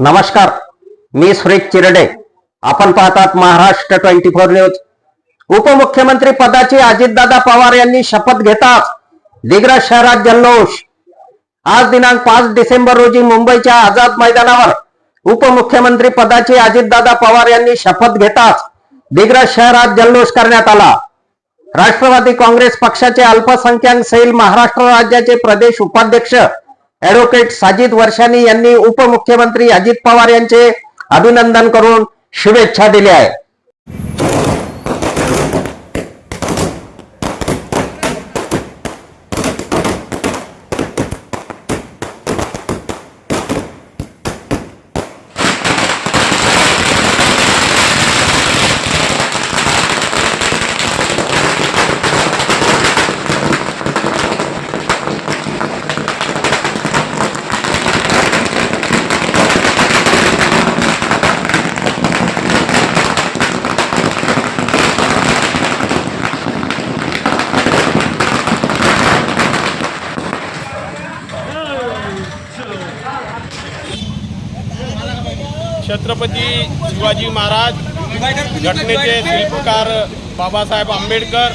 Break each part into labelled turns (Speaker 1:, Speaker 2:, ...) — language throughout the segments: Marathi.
Speaker 1: नमस्कार मी सुरेश चिरडे. आपण पाहतात महाराष्ट्र ट्वेंटी फोर न्यूज. उपमुख्यमंत्री पदाची अजितदादा पवार यांनी शपथ घेताच दिग्रज शहरात जल्लोष. आज दिनांक पाच डिसेंबर रोजी मुंबईच्या आझाद मैदानावर उपमुख्यमंत्री पदाची अजितदादा पवार यांनी शपथ घेताच दिग्रज शहरात जल्लोष करण्यात आला. राष्ट्रवादी काँग्रेस पक्षाचे अल्पसंख्याक सैल महाराष्ट्र राज्याचे प्रदेश उपाध्यक्ष ऍडव्होकेट साजिद वर्षानी यांनी उपमुख्यमंत्री अजित पवार यांचे अभिनंदन करून शुभेच्छा दिल्या आहेत.
Speaker 2: छत्रपती शिवाजी महाराज घटनेचे शिल्पकार बाबासाहेब आंबेडकर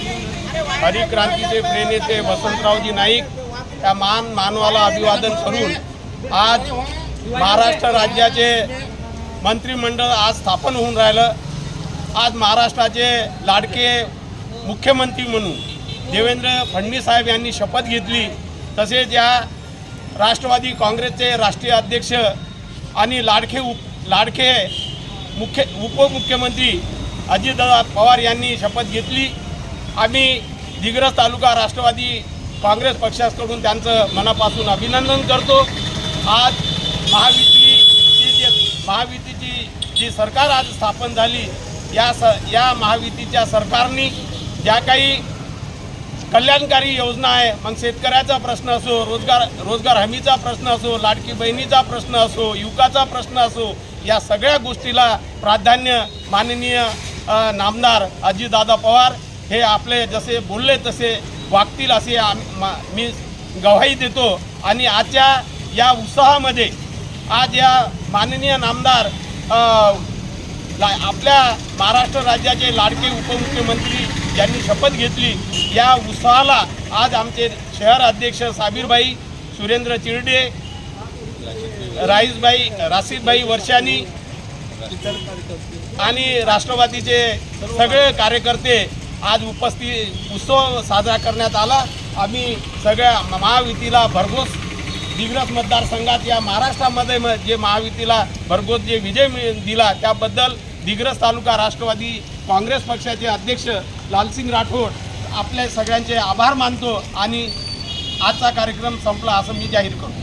Speaker 2: हरिक्रांतीचे प्रेरणेचे वसंतरावजी नाईक त्या मान मानवाला अभिवादन करून आज महाराष्ट्र राज्याचे मंत्रिमंडळ आज स्थापन होऊन राहिलं. आज महाराष्ट्राचे लाडके मुख्यमंत्री म्हणून देवेंद्र फडणवीस साहेब यांनी शपथ घेतली. तसेच या राष्ट्रवादी काँग्रेसचे राष्ट्रीय अध्यक्ष आणि लाडके उप लाडके मुख्य उपमुख्यमंत्री अजितदादा पवार यांनी शपथ घेतली. आम्ही दिग्रस तालुका राष्ट्रवादी काँग्रेस पक्षाकडून त्यांचं मनापासून अभिनंदन करतो. आज महायुतीची जी महायुतीची जी सरकार आज स्थापन झाली या स या महायुतीच्या सरकारने ज्या काही कल्याणकारी योजना आहे मग शेतकऱ्याचा प्रश्न असो रोजगार रोजगार हमीचा प्रश्न असो लाडकी बहिणीचा प्रश्न असो युवकाचा प्रश्न असो या सगळ्या गोष्टीला प्राधान्य माननीय नामदार अजितदादा पवार हे आपले जसे बोलले तसे वागतील असे मा- मी गवाही देतो. आणि आजच्या या उत्साहामध्ये आज या माननीय नामदार ला आपल्या महाराष्ट्र राज्याचे लाडके उपमुख्यमंत्री यांनी शपथ घेतली. या उत्साहाला आज आमचे शहर अध्यक्ष साबीरबाई सुरेंद्र चिरडे राईसबाई रासिदबाई वर्षानी आणि राष्ट्रवादीचे सगळे कार्यकर्ते आज उपस्थित उत्सव साजरा करण्यात आला. आम्ही सगळ्या महायुतीला भरघोस दिग्रस मतदारसंघात या महाराष्ट्रामध्ये जे महायुतीला भरघोस जे विजय मिळ- दिला त्याबद्दल दिग्रस तालुका राष्ट्रवादी काँग्रेस पक्षाचे अध्यक्ष लालसिंग राठोड आपल्या सगळ्यांचे आभार मानतो आणि आजचा कार्यक्रम संपला असं मी जाहीर करतो.